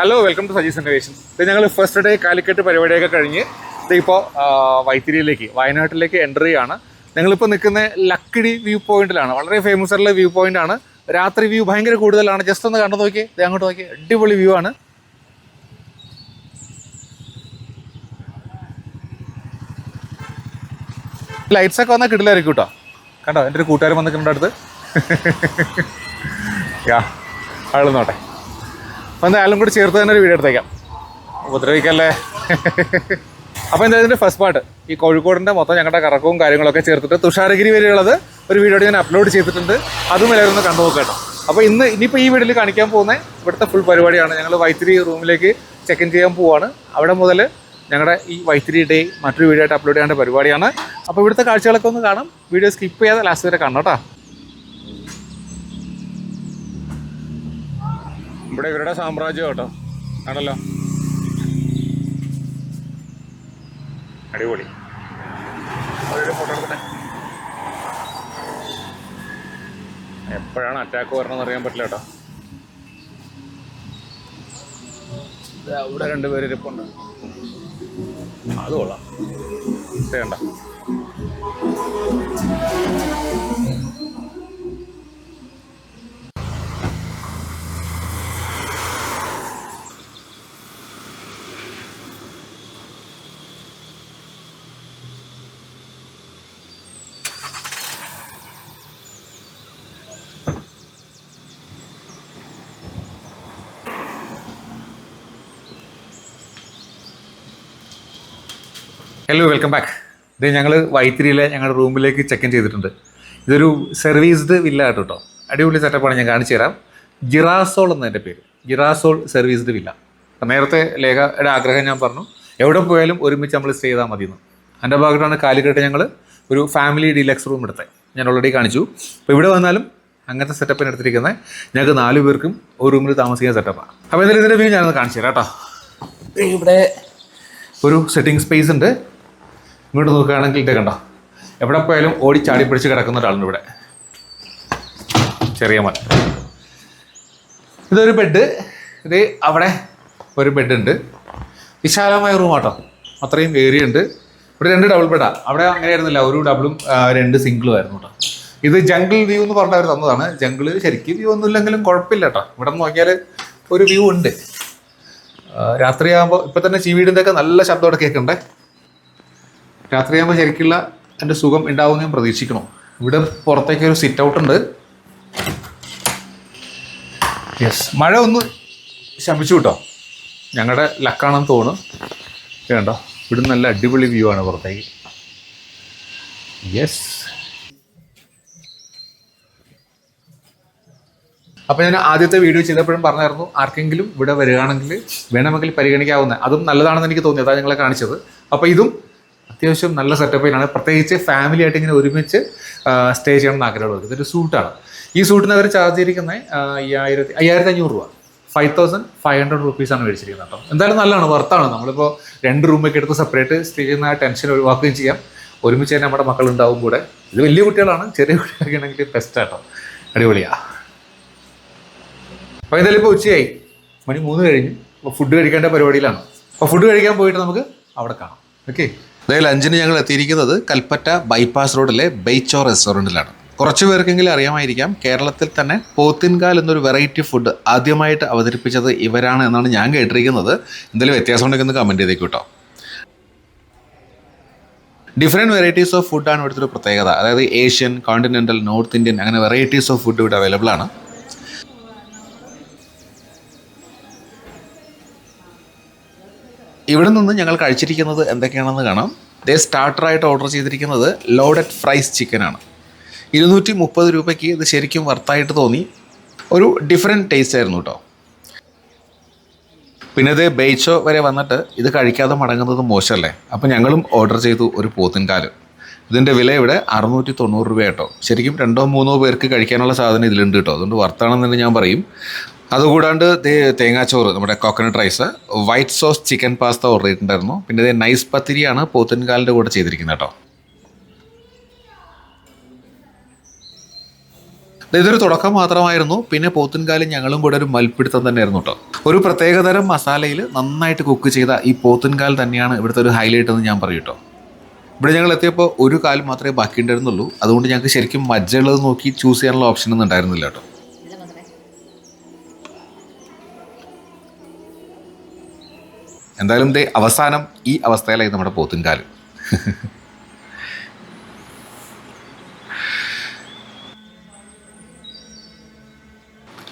Hello welcome to Sajees innovation ഇത് ഞങ്ങൾ first day Calicut പരിപാടിയൊക്കെ കഴിഞ്ഞ് ഇപ്പോൾ വൈത്തിരിയിലേക്ക് വയനാട്ടിലേക്ക് എന്റർ ചെയ്യാണ്. ഞങ്ങളിപ്പോൾ നിൽക്കുന്ന ലക്കിടി വ്യൂ പോയിന്റിലാണ്. വളരെ ഫേമസ് ആയിട്ടുള്ള വ്യൂ പോയിന്റ് ആണ് രാത്രി വ്യൂ ഭയങ്കര കൂടുതലാണ്. ജസ്റ്റ് ഒന്ന് കണ്ടു നോക്കി അങ്ങോട്ട് നോക്കി അടിപൊളി വ്യൂ ആണ്. ലൈറ്റ്സ് ഒക്കെ വന്നാൽ കിട്ടില്ലായിരിക്കും കേട്ടോ കണ്ടോ? എന്റെ ഒരു കൂട്ടുകാരൻ വന്നിട്ടുണ്ട് അടുത്ത്. യാ ആൾ നോട്ടെ അപ്പോൾ എന്തായാലും കൂടി ചേർത്ത് തന്നെ ഒരു വീഡിയോ എടുത്തേക്കാം. ഉപദ്രവിക്കല്ലേ? അപ്പോൾ എന്തായാലും ഇതിന്റെ ഫസ്റ്റ് പാർട്ട് ഈ കോഴിക്കോടിന്റെ മൊത്തം ഞങ്ങളുടെ കറക്കവും കാര്യങ്ങളൊക്കെ ചേർത്തിട്ട് തുഷാരഗിരി വരെയുള്ളത് ഒരു വീഡിയോ ഞാൻ അപ്ലോഡ് ചെയ്തിട്ടുണ്ട്. അതും എല്ലാവരും ഒന്ന് കണ്ടു നോക്കാം അപ്പോൾ ഇന്ന് ഇനിയിപ്പോൾ ഈ വീട്ടിൽ കാണിക്കാൻ പോകുന്ന ഇവിടുത്തെ ഫുൾ പരിപാടിയാണ്. ഞങ്ങൾ വൈത്തിരി റൂമിലേക്ക് ചെക്ക് ഇൻ ചെയ്യാൻ പോവാണ്. അവിടെ മുതൽ ഞങ്ങളുടെ ഈ വൈത്തിരി ഡേ മറ്റൊരു വീഡിയോ ആയിട്ട് അപ്ലോഡ് ചെയ്യേണ്ട പരിപാടിയാണ്. അപ്പോൾ ഇവിടുത്തെ കാഴ്ചകളൊക്കെ ഒന്ന് കാണാം. വീഡിയോ സ്കിപ്പ് ചെയ്യാതെ ലാസ്റ്റ് വരെ കാണണം കേട്ടോ. ഇവിടെ ഇവരുടെ സാമ്രാജ്യം കേട്ടോ. ആണല്ലോ? അടിപൊളി. ഫോട്ടോ എപ്പോഴാണ് അറ്റാക്ക് വരണമെന്ന് അറിയാൻ പറ്റില്ല കേട്ടോ. അവിടെ രണ്ടുപേര് ഇരിപ്പുണ്ട്. അത് കൊള്ളാം. വേണ്ട. ഹലോ വെൽക്കം ബാക്ക് ഇത് ഞങ്ങൾ വൈത്തിരിയിലെ ഞങ്ങളുടെ റൂമിലേക്ക് ചെക്ക് ഇൻ ചെയ്തിട്ടുണ്ട്. ഇതൊരു സർവീസ്ഡ് വില്ല ആട്ടോ കേട്ടോ അടിപൊളി സെറ്റപ്പാണ് ഞാൻ കാണിച്ചു തരാം. ജിറാസോൾ എന്നതിന്റെ പേര്. ജിറാസോൾ സർവീസ്ഡ് വില്ല നേരത്തെ ലേഖയുടെ ആഗ്രഹം ഞാൻ പറഞ്ഞു. എവിടെ പോയാലും ഒരുമിച്ച് നമ്മൾ സ്റ്റേ ചെയ്താൽ മതി എന്ന് എന്റെ ഭാഗത്താണ് കാലിക്കട്ട് ഞങ്ങൾ ഒരു ഫാമിലി ഡീലക്സ് റൂം എടുത്തത്. ഞാൻ ഓൾറെഡി കാണിച്ചു. അപ്പോൾ ഇവിടെ വന്നാലും അങ്ങനത്തെ സെറ്റപ്പിന് എടുത്തിരിക്കുന്നത്. ഞങ്ങൾക്ക് നാല് പേർക്കും ഒരു റൂമിൽ താമസിക്കുന്ന സെറ്റപ്പാണ് അപ്പോൾ എന്തായാലും ഇതിന്റെ വ്യൂ ഞാനൊന്ന് കാണിച്ചു തരാം കേട്ടോ ഇവിടെ ഒരു സെറ്റിംഗ് സ്പേസ് ഉണ്ട്. ഇങ്ങോട്ട് നോക്കുകയാണെങ്കിൽ ഇത് കണ്ടോ. എവിടെ പോയാലും ഓടി ചാടി പിടിച്ച് കിടക്കുന്ന ഒരാളുണ്ട് ഇവിടെ. ചെറിയ മല ഇതൊരു ബെഡ് ഇത് അവിടെ ഒരു ബെഡ് ഉണ്ട്. വിശാലമായ റൂം ആട്ടോ. അത്രയും ഏരിയ ഉണ്ട്. ഇവിടെ രണ്ട് ഡബിൾ ബെഡാ അവിടെ അങ്ങനെയായിരുന്നില്ല. ഒരു ഡബിളും രണ്ട് സിംഗിളും ആയിരുന്നു കേട്ടോ ഇത് ജംഗിൾ വ്യൂ എന്ന് പറഞ്ഞ അവർ തന്നതാണ്. ജംഗിൾ ശരിക്കും വ്യൂ ഒന്നും ഇല്ലെങ്കിലും കുഴപ്പമില്ല കേട്ടോ ഇവിടെ നോക്കിയാൽ ഒരു വ്യൂ ഉണ്ട്. രാത്രിയാകുമ്പോൾ ഇപ്പം തന്നെ ചീവീടിന്റെ ഒക്കെ നല്ല ശബ്ദമോടെ കേൾക്കണ്ടേ? രാത്രിയാകുമ്പോൾ ശരിക്കുള്ള എന്റെ സുഖം ഉണ്ടാവുമെന്ന് ഞാൻ പ്രതീക്ഷിക്കണം ഇവിടെ പുറത്തേക്ക് ഒരു സിറ്റ് ഔട്ട് ഉണ്ട്. യെസ് മഴ ഒന്ന് ശമിച്ചു കിട്ടോ. ഞങ്ങളുടെ ലക്കാണെന്ന് തോന്നുന്നു. കേട്ടോ ഇവിടെ നല്ല അടിപൊളി വ്യൂ ആണ് പുറത്തേക്ക്. യെസ് അപ്പോൾ ഞാൻ ആദ്യത്തെ വീഡിയോ ചെയ്തപ്പോഴും പറഞ്ഞായിരുന്നു ആർക്കെങ്കിലും ഇവിടെ വരികയാണെങ്കിൽ വേണമെങ്കിൽ പരിഗണിക്കാവുന്ന അതും നല്ലതാണെന്ന് എനിക്ക് തോന്നി അതാണ് ഞങ്ങളെ കാണിച്ചത്. അപ്പോൾ ഇതും അത്യാവശ്യം നല്ല സെറ്റപ്പിലാണ് പ്രത്യേകിച്ച് ഫാമിലി ആയിട്ട് ഇങ്ങനെ ഒരുമിച്ച് സ്റ്റേ ചെയ്യണം എന്ന് ആഗ്രഹമുള്ളത് ഇതൊരു സൂട്ടാണ് ഈ സൂട്ടിന് അവർ ചാർജ് ചെയ്തിരിക്കുന്നത് അയ്യായിരത്തി അയ്യായിരത്തി അഞ്ഞൂറ് രൂപ. ഫൈവ് തൗസൻഡ് ഫൈവ് ഹൺഡ്രഡ് റുപ്പീസാണ് മേടിച്ചിരിക്കുന്നത് കേട്ടോ. എന്തായാലും നല്ലതാണ് വർത്താണ് നമ്മളിപ്പോൾ രണ്ട് റൂമൊക്കെ എടുത്ത് സെപ്പറേറ്റ് സ്റ്റേ ചെയ്യുന്ന ടെൻഷൻ ഒഴിവാക്കുകയും ചെയ്യാം. ഒരുമിച്ച് തന്നെ നമ്മുടെ മക്കളുണ്ടാവും കൂടെ. ഇത് വലിയ കുട്ടികളാണ് ചെറിയ കുട്ടികളൊക്കെ ആണെങ്കിൽ ബെസ്റ്റ് ആട്ടോ. അടിപൊളിയാണ് അപ്പോൾ എന്തായാലും ഇപ്പോൾ ഉച്ചയായി. മണി മൂന്ന് കഴിഞ്ഞു. അപ്പോൾ ഫുഡ് കഴിക്കേണ്ട പരിപാടിയിലാണ്. അപ്പോൾ ഫുഡ് കഴിക്കാൻ പോയിട്ട് നമുക്ക് അവിടെ കാണാം. ഓക്കെ അതായത് അഞ്ചിന് ഞങ്ങൾ എത്തിയിരിക്കുന്നത് കൽപ്പറ്റ ബൈപ്പാസ് റോഡിലെ ബൈച്ചോ റെസ്റ്റോറന്റിലാണ് കുറച്ച് പേർക്കെങ്കിലും അറിയാമായിരിക്കാം കേരളത്തിൽ തന്നെ പോത്തിൻകാൽ എന്നൊരു വെറൈറ്റി ഫുഡ് ആദ്യമായിട്ട് അവതരിപ്പിച്ചത് ഇവരാണ് എന്നാണ് ഞാൻ കേട്ടിരിക്കുന്നത്. എന്തെങ്കിലും വ്യത്യാസം ഉണ്ടെങ്കിൽ ഒന്ന് കമന്റ് ചെയ്തേക്കും കേട്ടോ. ഡിഫറെന്റ് വെറൈറ്റീസ് ഓഫ് ഫുഡാണ് ഇവിടുത്തെ ഒരു പ്രത്യേകത. അതായത് ഏഷ്യൻ കോണ്ടിനെന്റൽ നോർത്ത് ഇന്ത്യൻ അങ്ങനെ വെറൈറ്റീസ് ഓഫ് ഫുഡ് ഇവിടെ അവൈലബിൾ ആണ്. ഇവിടെ നിന്ന് ഞങ്ങൾ കഴിച്ചിരിക്കുന്നത് എന്തൊക്കെയാണെന്ന് കാണാം. ദേ സ്റ്റാർട്ടറായിട്ട് ഓർഡർ ചെയ്തിരിക്കുന്നത് ലോഡഡ് ഫ്രൈസ് ചിക്കനാണ് ഇരുന്നൂറ്റി മുപ്പത് രൂപയ്ക്ക് ഇത് ശരിക്കും വർത്തായിട്ട് തോന്നി. ഒരു ഡിഫറെന്റ് ടേസ്റ്റ് ആയിരുന്നു കേട്ടോ പിന്നെ ഇത് ബെയ്ച്ചോ വരെ വന്നിട്ട് ഇത് കഴിക്കാതെ മടങ്ങുന്നത് മോശമല്ലേ? അപ്പോൾ ഞങ്ങളും ഓർഡർ ചെയ്തു ഒരു പോത്തിൻകാൽ. ഇതിന്റെ വില ഇവിടെ അറുന്നൂറ്റി തൊണ്ണൂറ് രൂപ കേട്ടോ ശരിക്കും രണ്ടോ മൂന്നോ പേർക്ക് കഴിക്കാനുള്ള സാധനം ഇതിലുണ്ട് കേട്ടോ അതുകൊണ്ട് വർത്താണെന്ന് തന്നെ ഞാൻ പറയും. അതുകൂടാണ്ട് തേങ്ങാച്ചോറ് നമ്മുടെ coconut rice white sauce chicken pasta order ചെയ്തിട്ടുണ്ടായിരുന്നു. പിന്നെ ഇതേ നൈസ് പത്തിരിയാണ് പോത്തിൻകാലിന്റെ കൂടെ ചെയ്തിരിക്കുന്നത് കേട്ടോ. ഇതൊരു തുടക്കം മാത്രമായിരുന്നു. പിന്നെ പോത്തൻകാലി ഞങ്ങളും കൂടെ ഒരു മൽപ്പിടുത്തം തന്നെയായിരുന്നു കേട്ടോ. ഒരു പ്രത്യേകതരം മസാലയിൽ നന്നായിട്ട് കുക്ക് ചെയ്ത ഈ പോത്തൻകാൽ തന്നെയാണ് ഇവിടുത്തെ ഒരു ഹൈലൈറ്റ് എന്ന് ഞാൻ പറയും കേട്ടോ. ഇവിടെ ഞങ്ങൾ എത്തിയപ്പോൾ ഒരു കാൽ മാത്രമേ ബാക്കി ഉണ്ടായിരുന്നുള്ളൂ അതുകൊണ്ട് ഞങ്ങൾക്ക് ശരിക്കും മജ്ജയുള്ളത് നോക്കി ചൂസ് ചെയ്യാനുള്ള ഓപ്ഷൻ ഒന്നും ഉണ്ടായിരുന്നില്ല കേട്ടോ. എന്തായാലും ദേ അവസാനം ഈ അവസ്ഥയിലായി നമ്മുടെ പോത്തിൻകാൽ.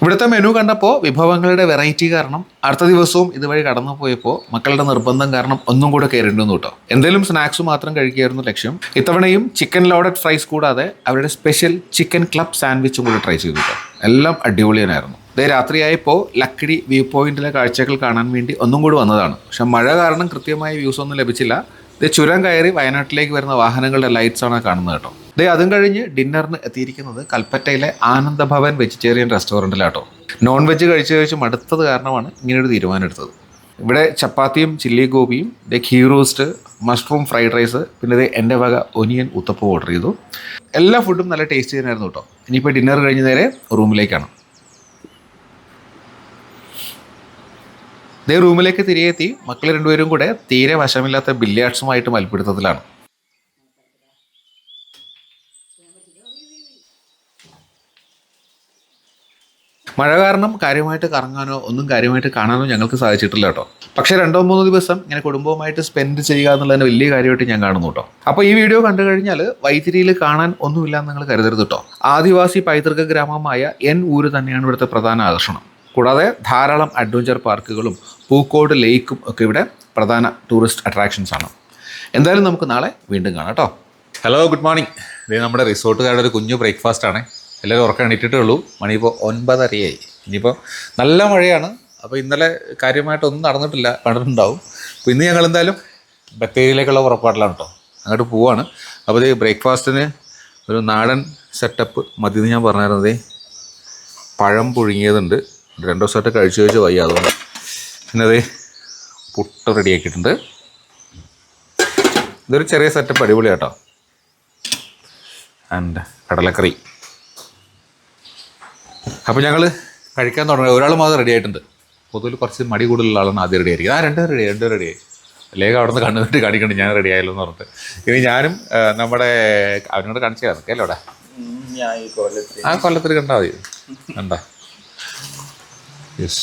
ഇവിടുത്തെ മെനു കണ്ടപ്പോൾ വിഭവങ്ങളുടെ വെറൈറ്റി കാരണം അടുത്ത ദിവസവും ഇതുവഴി കടന്നു പോയപ്പോൾ മക്കളുടെ നിർബന്ധം കാരണം ഒന്നും കൂടെ കയറേണ്ടി വന്നു കേട്ടോ. എന്തെങ്കിലും സ്നാക്സ് മാത്രം കഴിക്കുകയായിരുന്നു ലക്ഷ്യം. ഇത്തവണയും ചിക്കൻ ലോഡഡ് ഫ്രൈസ് കൂടാതെ അവരുടെ സ്പെഷ്യൽ ചിക്കൻ ക്ലബ് സാൻഡ്വിച്ചും കൂടി ട്രൈ ചെയ്തു കേട്ടോ. എല്ലാം അടിപൊളിയായിരുന്നു ഇതേ രാത്രിയായപ്പോൾ ലക്കിടി വ്യൂ പോയിന്റിലെ കാഴ്ചകൾ കാണാൻ വേണ്ടി ഒന്നും കൂടി വന്നതാണ്. പക്ഷെ മഴ കാരണം കൃത്യമായ വ്യൂസ് ഒന്നും ലഭിച്ചില്ല. ഇത് ചുരം കയറി വയനാട്ടിലേക്ക് വരുന്ന വാഹനങ്ങളുടെ ലൈറ്റ്സ് ആണ് കാണുന്നത് കേട്ടോ. ദേ അതും കഴിഞ്ഞ് ഡിന്നറിന് എത്തിയിരിക്കുന്നത് കൽപ്പറ്റയിലെ ആനന്ദഭവൻ വെജിറ്റേറിയൻ റെസ്റ്റോറന്റിലാട്ടോ നോൺ വെജ് കഴിച്ച് കഴിച്ച് മടുത്തത് കാരണമാണ് ഇങ്ങനൊരു തീരുമാനം എടുത്തത് ഇവിടെ ചപ്പാത്തിയും ചില്ലി ഗോപിയും ദേ ghee roast mushroom fried rice പിന്നെ ഇത് എന്റെ വക ഒനിയൻ ഉത്തപ്പം ഓർഡർ ചെയ്തു. എല്ലാ ഫുഡും നല്ല ടേസ്റ്റ് ചെയ്യാനായിരുന്നു കേട്ടോ. ഇനിയിപ്പോൾ ഡിന്നർ കഴിഞ്ഞ നേരെ റൂമിലേക്കാണ് ഇതേ റൂമിലേക്ക് തിരികെ എത്തി മക്കൾ രണ്ടുപേരും കൂടെ തീരെ വശമില്ലാത്ത ബില്ല്യാർഡ്സുമായിട്ട് മൽപ്പിടുത്തത്തിലാണ്. മഴ കാരണം കാര്യമായിട്ട് കറങ്ങാനോ ഒന്നും കാര്യമായിട്ട് കാണാനോ ഞങ്ങൾക്ക് സാധിച്ചിട്ടില്ല കേട്ടോ. പക്ഷേ രണ്ടോ മൂന്നോ ദിവസം ഇങ്ങനെ കുടുംബവുമായിട്ട് സ്പെൻഡ് ചെയ്യുക എന്നുള്ളതിന് വലിയ കാര്യമായിട്ട് ഞാൻ കാണുന്നു കേട്ടോ. അപ്പോൾ ഈ വീഡിയോ കണ്ടു കഴിഞ്ഞാൽ വൈത്തിരിയിൽ കാണാൻ ഒന്നുമില്ല എന്ന് നിങ്ങൾ കരുതരുത് കേട്ടോ. ആദിവാസി പൈതൃക ഗ്രാമമായ എൻ ഊര് തന്നെയാണ് ഇവിടുത്തെ പ്രധാന ആകർഷണം. കൂടാതെ ധാരാളം അഡ്വഞ്ചർ പാർക്കുകളും പൂക്കോട് ലേക്കും ഒക്കെ ഇവിടെ പ്രധാന ടൂറിസ്റ്റ് അട്രാക്ഷൻസ് ആണ്. എന്തായാലും നമുക്ക് നാളെ വീണ്ടും കാണാം കേട്ടോ. ഹലോ ഗുഡ് മോർണിംഗ് ഇത് നമ്മുടെ റിസോർട്ടുകാരുടെ ഒരു കുഞ്ഞു ബ്രേക്ക്ഫാസ്റ്റ് ആണ്. എല്ലാവരും ഉറക്കം എണീറ്റിട്ടേ ഉള്ളൂ. മണി ഇപ്പോൾ ഒൻപതരയായി. ഇനിയിപ്പോൾ നല്ല മഴയാണ്. അപ്പോൾ ഇന്നലെ കാര്യമായിട്ടൊന്നും നടന്നിട്ടില്ല. കണ്ടിട്ടുണ്ടാവും അപ്പോൾ ഇന്ന് ഞങ്ങൾ എന്തായാലും ബത്തേരിയിലേക്കുള്ള പുറപ്പാടിലാണ് കേട്ടോ. അങ്ങോട്ട് പോവാണ്. അപ്പോൾ ഇത് ബ്രേക്ക്ഫാസ്റ്റിന് ഒരു നാടൻ സെറ്റപ്പ് മതി എന്ന് ഞാൻ പറഞ്ഞായിരുന്നതേ പഴം പുഴുങ്ങിയതുണ്ട്. രണ്ടു ദിവസമായിട്ട് കഴിച്ച് കഴിച്ച് വയ്യ അതുകൊണ്ട്. പിന്നെ അതേ പുട്ട് റെഡിയാക്കിയിട്ടുണ്ട് ഇതൊരു ചെറിയ സെറ്റപ്പ് അടിപൊളി കേട്ടോ ആൻഡ് കടലക്കറി. അപ്പോൾ ഞങ്ങൾ കഴിക്കാൻ തുടങ്ങി. ഒരാൾ മാത്രം റെഡി ആയിട്ടുണ്ട്. പൊതുവിൽ കുറച്ച് മടി കൂടുതലുള്ള ആളാണ് ആദ്യം റെഡി ആയിരിക്കും ആ രണ്ട് റെഡി രണ്ട് റെഡി ആയി ലേഖ അവിടെ നിന്ന് കണ്ണുവിട്ട് കാണിക്കണ്ട്. ഞാൻ റെഡി ആയല്ലോ എന്ന് പറഞ്ഞിട്ട്. ഇനി ഞാനും നമ്മുടെ അവനോട് കാണിച്ചു അല്ലേ അവിടെ? ആ കൊല്ലത്തിൽ കണ്ടാൽ മതി. കണ്ടാ. യെസ്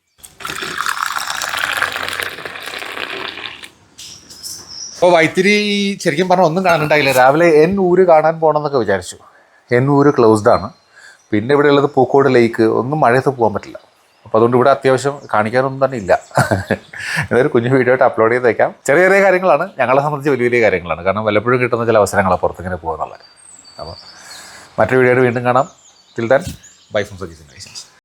അപ്പോൾ വൈത്തിരി ശരിക്കും പറഞ്ഞാൽ ഒന്നും കാണുന്നുണ്ടായില്ല രാവിലെ എൻ ഊര് കാണാൻ പോകണമെന്നൊക്കെ വിചാരിച്ചു. എൻ ഊര് ക്ലോസ്ഡ് ആണ്. പിന്നെ ഇവിടെ ഉള്ളത് പൂക്കോട് ലേക്ക് ഒന്നും മഴയത്ത് പോകാൻ പറ്റില്ല. അപ്പോൾ അതുകൊണ്ട് ഇവിടെ അത്യാവശ്യം കാണിക്കാനൊന്നും തന്നെ ഇല്ല. ഇതൊരു കുഞ്ഞു വീഡിയോ ആയിട്ട് അപ്ലോഡ് ചെയ്തേക്കാം. ചെറിയ ചെറിയ കാര്യങ്ങളാണ്. ഞങ്ങളെ സംബന്ധിച്ച് വലിയ വലിയ കാര്യങ്ങളാണ്. കാരണം വല്ലപ്പോഴും കിട്ടുന്ന ചില അവസരങ്ങളാണ് പുറത്തിങ്ങനെ പോകുന്നുള്ളത് അപ്പോൾ മറ്റൊരു വീഡിയോ വീണ്ടും കാണാം. Till then bye from Sajees